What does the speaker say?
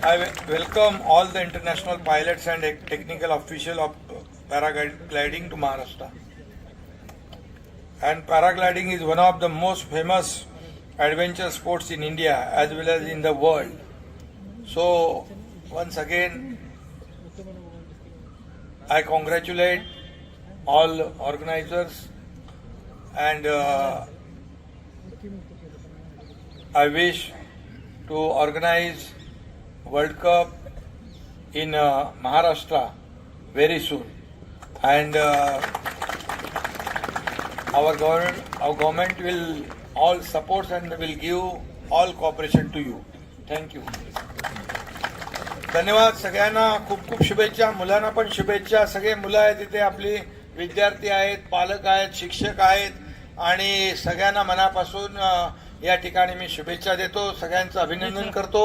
I welcome all the international pilots and technical official of paragliding to Maharashtra. And paragliding is one of the most famous adventure sports in India as well as in the world. So, once again, I congratulate all organizers and uh, I wish to organize World Cup in uh, Maharashtra very soon, and uh, our government, our government will all support and will give all cooperation to you. Thank you. धन्यवाद सगळ्यांना खूप खूप शुभेच्छा मुलांना पण शुभेच्छा सगळे मुलं आहेत तिथे आपली विद्यार्थी आहेत पालक आहेत शिक्षक आहेत आणि सगळ्यांना मनापासून या ठिकाणी मी शुभेच्छा देतो सगळ्यांचं अभिनंदन करतो